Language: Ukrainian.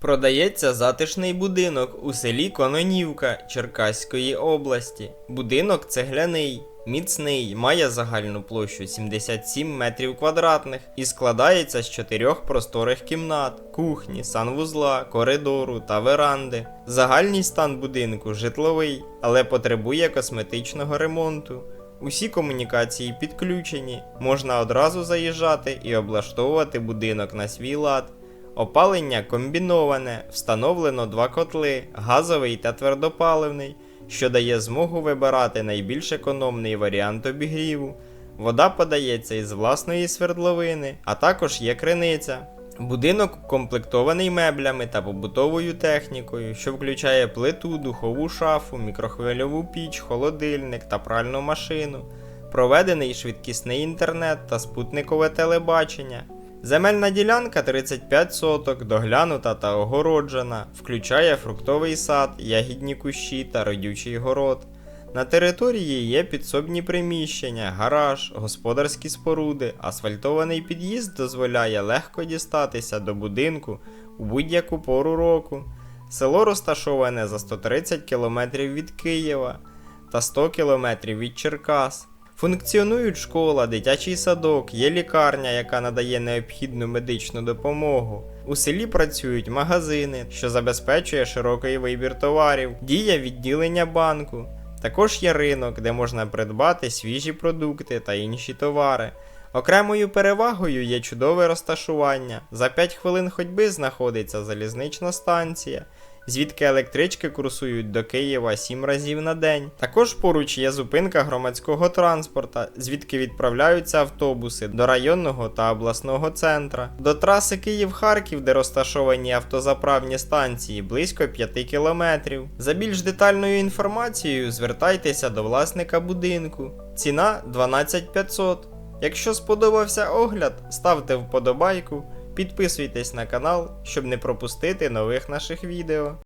Продається затишний будинок у селі Кононівка Черкаської області. Будинок цегляний, міцний, має загальну площу 77 метрів квадратних і складається з чотирьох просторих кімнат, кухні, санвузла, коридору та веранди. Загальний стан будинку житловий, але потребує косметичного ремонту. Усі комунікації підключені, можна одразу заїжджати і облаштовувати будинок на свій лад. Опалення комбіноване, встановлено два котли, газовий та твердопаливний, що дає змогу вибирати найбільш економний варіант обігріву. Вода подається із власної свердловини, а також є криниця. Будинок укомплектований меблями та побутовою технікою, що включає плиту, духову шафу, мікрохвильову піч, холодильник та пральну машину. Проведений швидкісний інтернет та спутникове телебачення. Земельна ділянка 35 соток, доглянута та огороджена, включає фруктовий сад, ягідні кущі та родючий город. На території є підсобні приміщення, гараж, господарські споруди, асфальтований під'їзд дозволяє легко дістатися до будинку у будь-яку пору року. Село розташоване за 130 км від Києва та 100 км від Черкас. Функціонують школа, дитячий садок, є лікарня, яка надає необхідну медичну допомогу. У селі працюють магазини, що забезпечує широкий вибір товарів, діє відділення банку. Також є ринок, де можна придбати свіжі продукти та інші товари. Окремою перевагою є чудове розташування. За 5 хвилин ходьби знаходиться залізнична станція, звідки електрички курсують до Києва 7 разів на день. Також поруч є зупинка громадського транспорта, звідки відправляються автобуси до районного та обласного центра. До траси Київ-Харків, де розташовані автозаправні станції, близько 5 кілометрів. За більш детальною інформацією звертайтеся до власника будинку. Ціна 12500. Якщо сподобався огляд, ставте вподобайку, підписуйтесь на канал, щоб не пропустити нових наших відео.